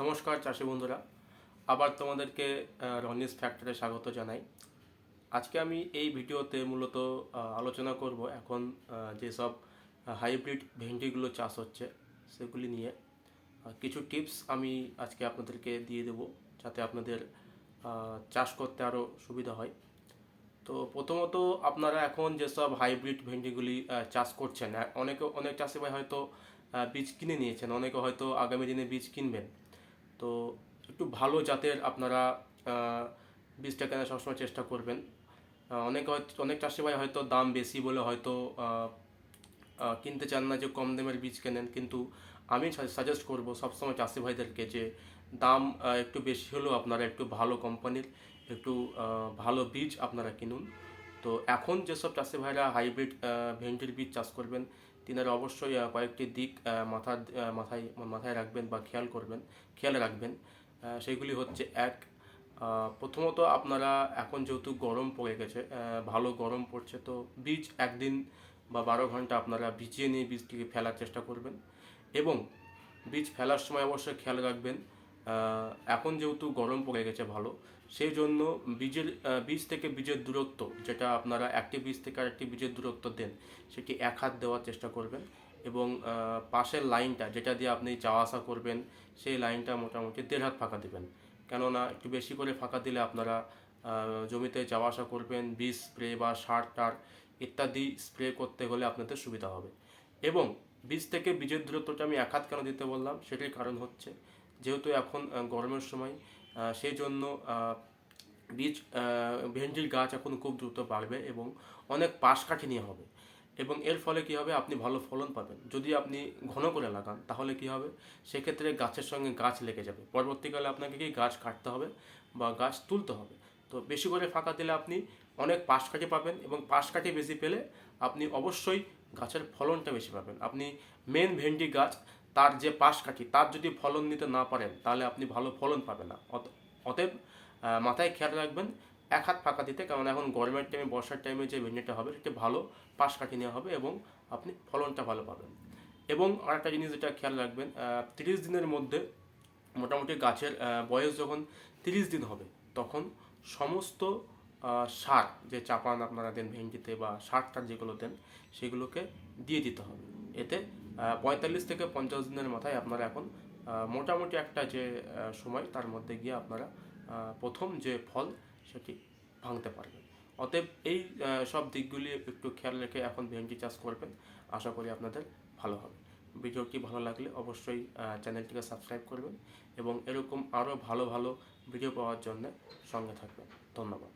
নমস্কার চাষি বন্ধুরা। আবার তোমাদেরকে রনিস ফ্যাক্টরে স্বাগত জানাই। আজকে আমি এই ভিডিওতে মূলত আলোচনা করব এখন যেসব হাইব্রিড ভেন্ডিগুলো চাষ হচ্ছে সেগুলি নিয়ে। কিছু টিপস আমি আজকে আপনাদেরকে দিয়ে দেব যাতে আপনাদের চাষ করতে আরও সুবিধা হয়। তো প্রথমত আপনারা এখন যেসব হাইব্রিড ভেন্ডিগুলি চাষ করছেন, অনেকে, অনেক চাষি ভাই হয়তো বীজ কিনে নিয়েছেন, অনেকে হয়তো আগামী দিনে বীজ কিনবেন। তো একটু ভালো জাতের আপনারা বীজটা কেনার সবসময় চেষ্টা করবেন। অনেক অনেক চাষি ভাই হয়তো দাম বেশি বলে হয়তো কিনতে চান না যে কম দামের বীজ কেনেন, কিন্তু আমি সাজেস্ট করব সবসময় চাষি ভাইদেরকে যে দাম একটু বেশি হলেও আপনারা একটু ভালো কোম্পানির একটু ভালো বীজ আপনারা কিনুন। তো এখন যেসব চাষি ভাইরা হাইব্রিড ভেন্ডির বীজ চাষ করবেন তিনারা অবশ্যই কয়েকটি দিক মাথা মাথার মাথায় মাথায় রাখবেন বা খেয়াল করবেন, খেয়াল রাখবেন। সেগুলি হচ্ছে, এক প্রথমত আপনারা এখন যেহেতু গরম পড়ে গেছে ভালো গরম পড়ছে, তো বীজ একদিন বা বারো ঘণ্টা আপনারা ভিজিয়ে নিয়ে বীজটিকে ফেলার চেষ্টা করবেন এবং বীজ ফেলার সময় অবশ্যই খেয়াল রাখবেন এখন যেহেতু গরম পড়ে গেছে ভালো সেই জন্য বীজের বীজ থেকে বীজের দূরত্ব, যেটা আপনারা একটি বীজ থেকে আরেকটি বীজের দূরত্ব দেন, সেটি এক হাত দেওয়ার চেষ্টা করবেন এবং পাশের লাইনটা যেটা দিয়ে আপনি যাওয়া আসা করবেন, সেই লাইনটা মোটামুটি দেড় হাত ফাঁকা দেবেন। কেননা একটু বেশি করে ফাঁকা দিলে আপনারা জমিতে যাওয়া আসা করবেন, বীজ স্প্রে বা সার টার ইত্যাদি স্প্রে করতে হলে আপনাদের সুবিধা হবে। এবং বীজ থেকে বীজের দূরত্বটা আমি এক হাত কেন দিতে বললাম, সেটির কারণ হচ্ছে যেহেতু এখন গরমের সময় সেই জন্য বীজ ভেন্ডির গাছ এখন খুব দ্রুত বাড়বে এবং অনেক পাশ কাঠি নিয়ে হবে। এবং এর ফলে কি হবে? আপনি ভালো ফলন পাবেন। যদি আপনি ঘন করে লাগান, তাহলে কি হবে? সেক্ষেত্রে গাছের সঙ্গে গাছ লেগে যাবে। পরবর্তীকালে আপনাকে কি গাছ কাটতে হবে বা গাছ তুলতে হবে? তো বেশি করে ফাঁকা দিলে আপনি অনেক পাশ কাঠি পাবেন এবং পাশ কাঠি বেশি পেলে আপনি অবশ্যই গাছের ফলনটা বেশি পাবেন। আপনি মেন ভেন্ডি গাছ তার যে পাশ কাঠি, তার যদি ফলন নিতে না পারেন, তাহলে আপনি ভালো ফলন পাবেন না। অত- অতএব মাথায় খেয়াল রাখবেন, এক হাত ফাঁকা দিতে, কারণ এখন গরমের টাইমে বর্ষার টাইমে যে ভেন্ডিটা হবে, সেটা ভালো পাশ কাঠি নেওয়া হবে এবং আপনি ফলনটা ভালো পাবেন। এবং আরেকটা জিনিস যেটা খেয়াল রাখবেন তিরিশ দিনের মধ্যে মোটামুটি গাছের বয়স যখন তিরিশ দিন হবে, তখন সমস্ত সার যে চাপান আপনারা দেন ভেন্ডিতে বা সার টার যেগুলো দেন, সেগুলোকে দিয়ে দিতে হবে। এতে পঁয়তাল্লিশ থেকে পঞ্চাশ দিনের মাথায় আপনারা এখন মোটামুটি একটা যে সময়, তার মধ্যে গিয়ে আপনারা প্রথম যে ফল সেটি ভাঙতে পারবেন। অতএব এই সব দিকগুলি একটু খেয়াল রেখে এখন ভেন্ডি চাষ করবেন। আশা করি আপনাদের ভালো হবে। ভিডিওটি ভালো লাগলে অবশ্যই চ্যানেলটিকে সাবস্ক্রাইব করবেন এবং এরকম আরও ভালো ভালো ভিডিও পাওয়ার জন্য সঙ্গে থাকবেন। ধন্যবাদ।